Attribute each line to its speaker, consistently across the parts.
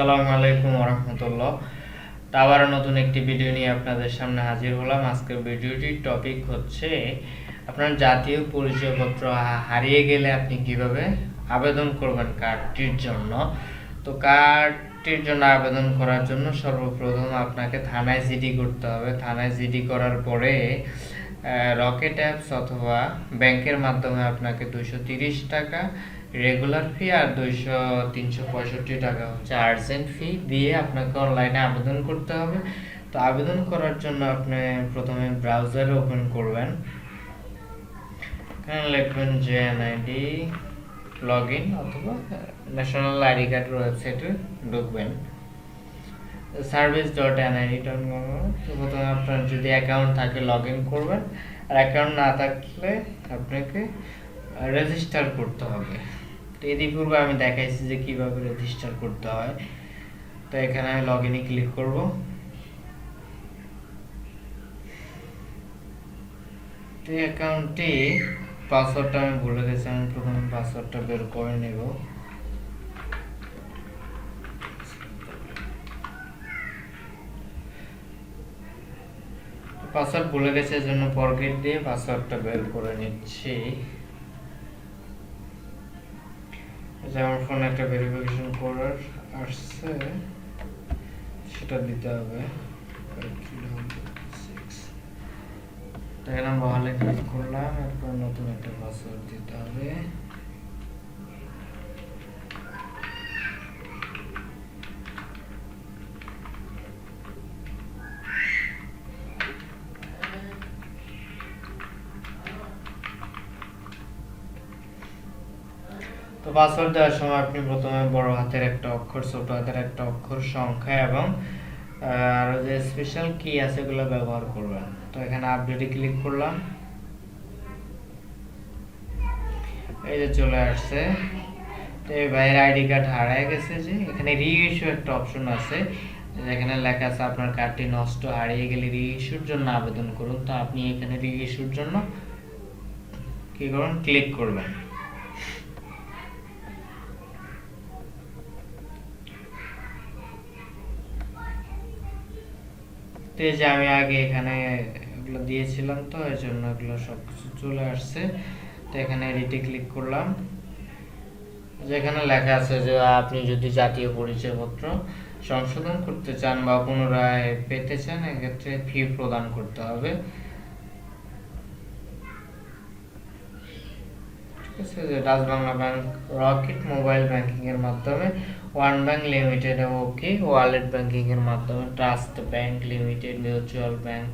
Speaker 1: আসসালামু আলাইকুম রহমতুল্লাহ তো আবারও নতুন একটি ভিডিও নিয়ে আপনাদের সামনে হাজির হলাম। আজকের ভিডিওটির টপিক হচ্ছে, আপনার জাতীয় পরিচয়পত্র হারিয়ে গেলে আপনি কীভাবে আবেদন করবেন কার্ডটির জন্য? তো কার্ডটির জন্য আবেদন করার জন্য সর্বপ্রথম আপনাকে থানায় জিডি করতে হবে। থানায় জিডি করার পরে রকেট অ্যাপস অথবা ব্যাংকের মাধ্যমে আপনাকে দুশো তিরিশ টাকা রেগুলার ফি আর দুইশো তিনশো পঁয়ষট্টি টাকা হচ্ছে আর্জেন্ট ফি দিয়ে আপনাকে অনলাইনে আবেদন করতে হবে। তো আবেদন করার জন্য আপনি প্রথমে ব্রাউজারে ওপেন করবেন। এখানে লিখবেন জেএনআইডি লগ ইন অথবা ন্যাশনাল আইডি কার্ডের ওয়েবসাইটে ঢুকবেন। সার্ভিস ডট এনআইডি ডট প্রথমে আপনার যদি অ্যাকাউন্ট থাকে লগ ইন করবেন। আর অ্যাকাউন্ট না থাকলে আপনাকে রেজিস্টার করতে হবে। তো ইতিপূর্বে আমি দেখাইছি যে কীভাবে রেজিস্টার করতে হয়। তো এখানে আমি লগ ইনে ক্লিক করব। তো অ্যাকাউন্টটি পাসওয়ার্ডটা আমি ভুলে গেছি আমি প্রথমে পাসওয়ার্ডটা বের করে নেব। পাসওয়ার্ড ভুলে গেছে, এজন্য ফরগেট দিয়ে পাসওয়ার্ডটা বের করে নিচ্ছি। যে আমার ফোনে একটা ভেরিফিকেশন করার আসছে, সেটা দিতে হবে। এখানে বহালে ক্লিক করলাম, এরপর নতুন একটা পাসওয়ার্ড দিতে হবে। পাসওয়ার্ড দেওয়ার সময় আপনি প্রথমে বড় হাতের একটা অক্ষর, ছোট হাতের একটা অক্ষর সংখ্যা এবং আরও যে স্পেশাল কি আছে এগুলো ব্যবহার করবেন। তো এখানে আপডেটে ক্লিক করলাম। এই যে চলে আসছে। তো এই ভাইয়ের আইডি কার্ড হারায় গেছে যে, এখানে রিইস্যু একটা অপশন আছে। যেখানে লেখা আছে, আপনার কার্ডটি নষ্ট, হারিয়ে গেলে রিইস্যুর জন্য আবেদন করুন। তো আপনি এখানে রিইস্যুর জন্য কি করুন? ক্লিক করবেন। যে আমি আগে এখানে এগুলো দিয়েছিলাম তো, এই জন্য এগুলো সব কিছু চলে আসছে। তো এখানে এডিটে ক্লিক করলাম। যেখানে লেখা আছে যে আপনি যদি জাতীয় পরিচয়পত্র সংশোধন করতে চান বা পুনরায় পেতে চান, এক্ষেত্রে ফি প্রদান করতে হবে। আছে যে Dutch Bangla bank rocket mobile banking এর মাধ্যমে one bank limited okay wallet banking এর মাধ্যমে trust bank limited mutual bank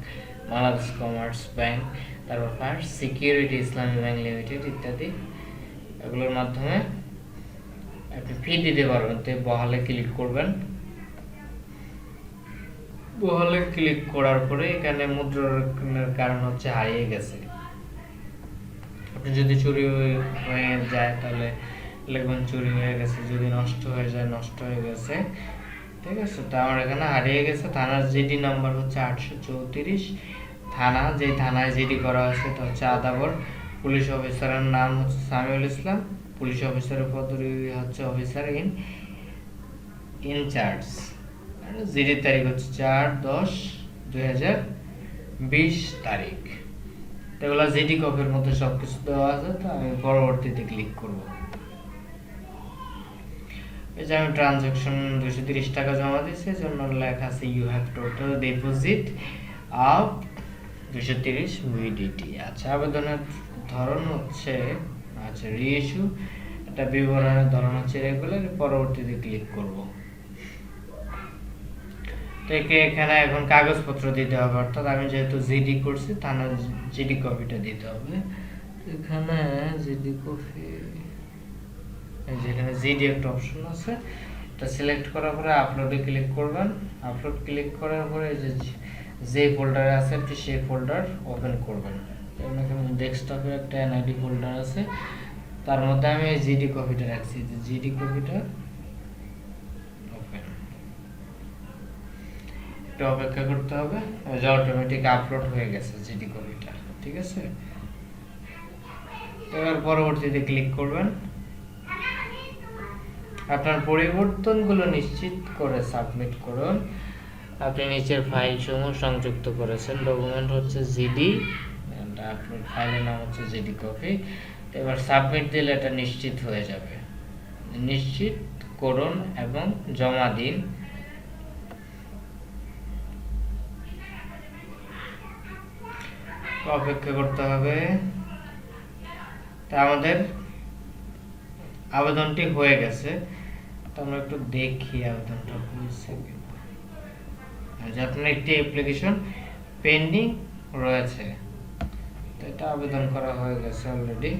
Speaker 1: Bangladesh commerce bank তারপর first security Islami bank limited ইত্যাদি এগুলোর মাধ্যমে আপনি ফি দিতে পারবেন। তো বহালে ক্লিক করবেন। বহালে ক্লিক করার পরে এখানে মুদ্রার কারণ হচ্ছে হারিয়ে গেছে। যদি চুরি হয়ে যায় তাহলে লিখবেন চুরি হয়ে গেছে, যদি নষ্ট হয়ে যায়, নষ্ট হয়ে গেছে। ঠিক আছে, তো আমার এখানে হারিয়ে গেছে, থানার জিডি নাম্বার হচ্ছে আটশো চৌত্রিশ। থানা যে থানায় জিডি করা হয়েছে তা হচ্ছে আদাবর। পুলিশ অফিসারের নাম হচ্ছে সামিউল ইসলাম। পুলিশ অফিসারের পদবি হচ্ছে অফিসার ইন, ইনচার্জ। জিডির তারিখ হচ্ছে চার দশ দুই হাজার বিশ তারিখ। এগুলো জিডি কপির মধ্যে সব কিছু দেওয়া আছে, তো আমি পরবর্তীতে ক্লিক করব। এই যে আমি ট্রানজাকশন দুশো তিরিশ টাকা জমা দিয়েছি জন্য লেখা আছে you have total deposit of দুশো তিরিশ ভিডিটি আচ্ছা আবেদনের ধরন হচ্ছে আচ্ছা রিইস্যু এটা বিবরণের ধরন হচ্ছে রেগুলার পরবর্তীতে ক্লিক করব। একে এখানে এখন কাগজপত্র দিতে হবে, অর্থাৎ আমি যেহেতু জিডি করছি থানার জিডি কপিটা দিতে হবে। এখানে জিডি কপি যেখানে জিডি একটা অপশন আছে, এটা সিলেক্ট করার পরে আপলোডে ক্লিক করবেন। আপলোড ক্লিক করার পরে যে যে ফোল্ডারে আছে, আপনি সেই ফোল্ডার ওপেন করবেন। যেমন এখানে ডেস্কটপে একটা এনআইডি ফোল্ডার আছে, তার মধ্যে আমি জিডি কপিটা রাখছি। জিডি কপিটা একটু অপেক্ষা করতে হবে। যে অটোমেটিক আপলোড হয়ে গেছে জিডি কপিটা, ঠিক আছে? এবার পরবর্তীতে ক্লিক করবেন। আপনার পরিবর্তনগুলো নিশ্চিত করে সাবমিট করুন। আপনি নিচের ফাইল সমূহ সংযুক্ত করেছেন। ডকুমেন্ট হচ্ছে জিডি আপনার ফাইলের নাম হচ্ছে জিডি কপি এবার সাবমিট দিলে এটা নিশ্চিত হয়ে যাবে। নিশ্চিত করুন এবং জমা দিন। অপেক্ষা করতে হবে। তা আমাদের আবেদনটি হয়ে গেছে। তো আমরা একটু দেখি আবেদনটা হয়েছে যে আপনার একটি অ্যাপ্লিকেশন পেন্ডিং রয়েছে। তো এটা আবেদন করা হয়ে গেছে অলরেডি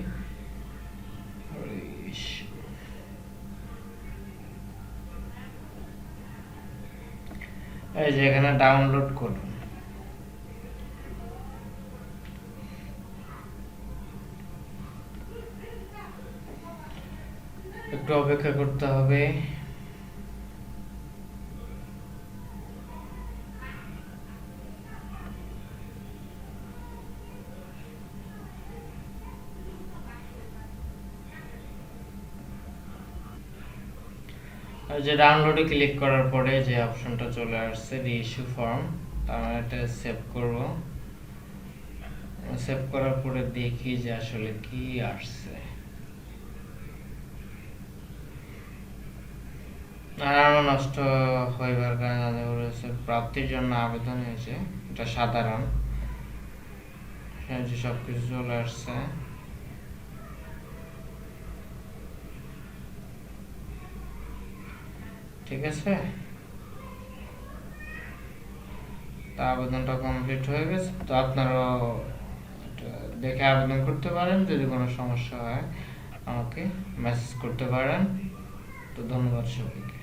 Speaker 1: এই যে এখানে ডাউনলোড করুন। একটু অপেক্ষা করতে হবে। যে ডাউনলোডে ক্লিক করার পরে যে অপশনটা চলে আসছে রিইস্যু ফর্ম আমরা এটা সেভ করব। সেভ করার পরে দেখি যে আসলে কি আসছে। নষ্ট হইবার কারণে প্রাপ্তির জন্য আবেদন হয়েছে, এটা সাধারণ। সব কিছু চলে আসছে। ঠিক আছে? তা আবেদনটা কমপ্লিট হয়ে গেছে। তো আপনারাও দেখে আবেদন করতে পারেন, যদি কোনো সমস্যা হয় আমাকে মেসেজ করতে পারেন। তো ধন্যবাদ সবাইকে।